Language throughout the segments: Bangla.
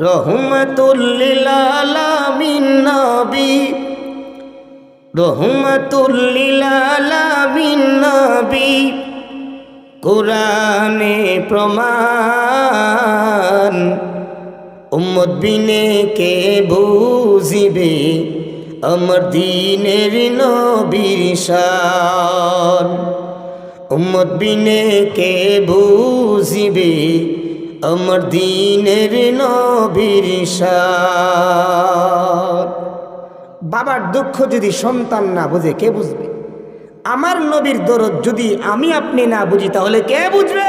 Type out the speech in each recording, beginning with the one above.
রহমতুল্লিল আলামিন নবী। রহমতুল্লিল আলামিন নবী। কোরআনে প্রমাণ, উম্মত বিনে কে বুঝিবে? আমার দিনের নবীর শান। উম্মত বিনে কে বুঝিবে? আমার দিনের নবীর বাবার দুঃখ যদি সন্তান না বুঝে, কে বুঝবে? আমার নবীর দরদ যদি আমি আপনি না বুঝি, তাহলে কে বুঝবে?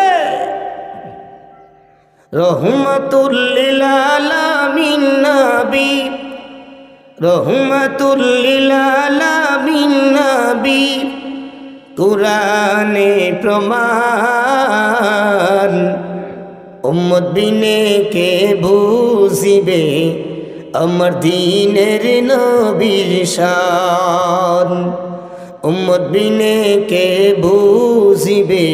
কুরআনে প্রমাণ। উম্মত বিনে কে বুঝিবে? আমার দিনের নবীর শান। উম্মত বিনে কে বুঝিবে?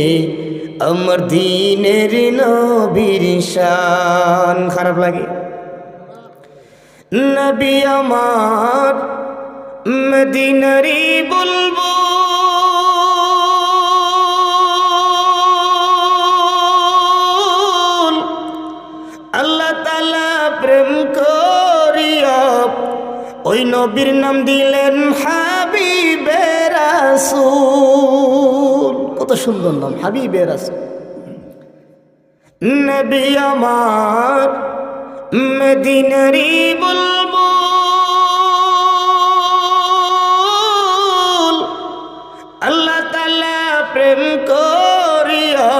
আমার দিনের নবীর শান। খারাপ লাগে। নবী আমার মদিনারি বলব ওই নবীর নাম দিলেন হাবিবে রাসূল। কত সুন্দর নাম, হাবিবে রাসূল। নবী আমার মদিনারি বলব। আল্লাহ তালা প্রেম করিয়া।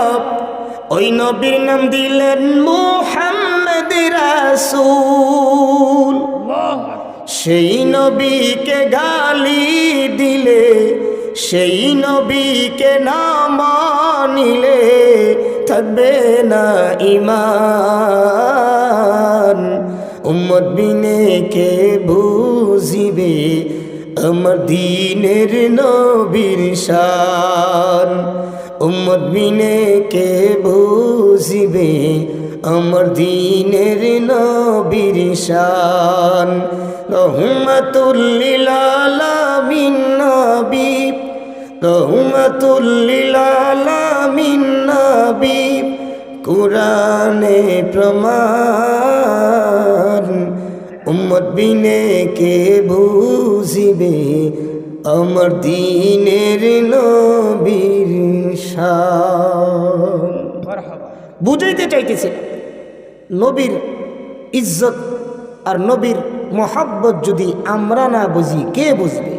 ওই নবীর নাম দিলেন মুহাম্মদ রাসূল। সেই নবীকে গালি দিলে, সেই নবীকে না মানিলে থাকবে না ইমান উম্মত বিনে কে বুঝিবে আমার দিনের নবীর শান? উম্মত বিনে কে বুঝিবে আমার দিনের নবীর শান। রহমতুল্লিল আলামিন নবী। রহমতুল্লিল আলামিন নবী। কুরআনে প্রমাণ। উম্মত বিনে কে বুঝিবে? আমার দিনের নবীর শান। বুঝাইতে চাইতেছে। নবীর ইজ্জত আর নবীর মহাব্বত যদি আমরা না বুঝি কে বুঝবে?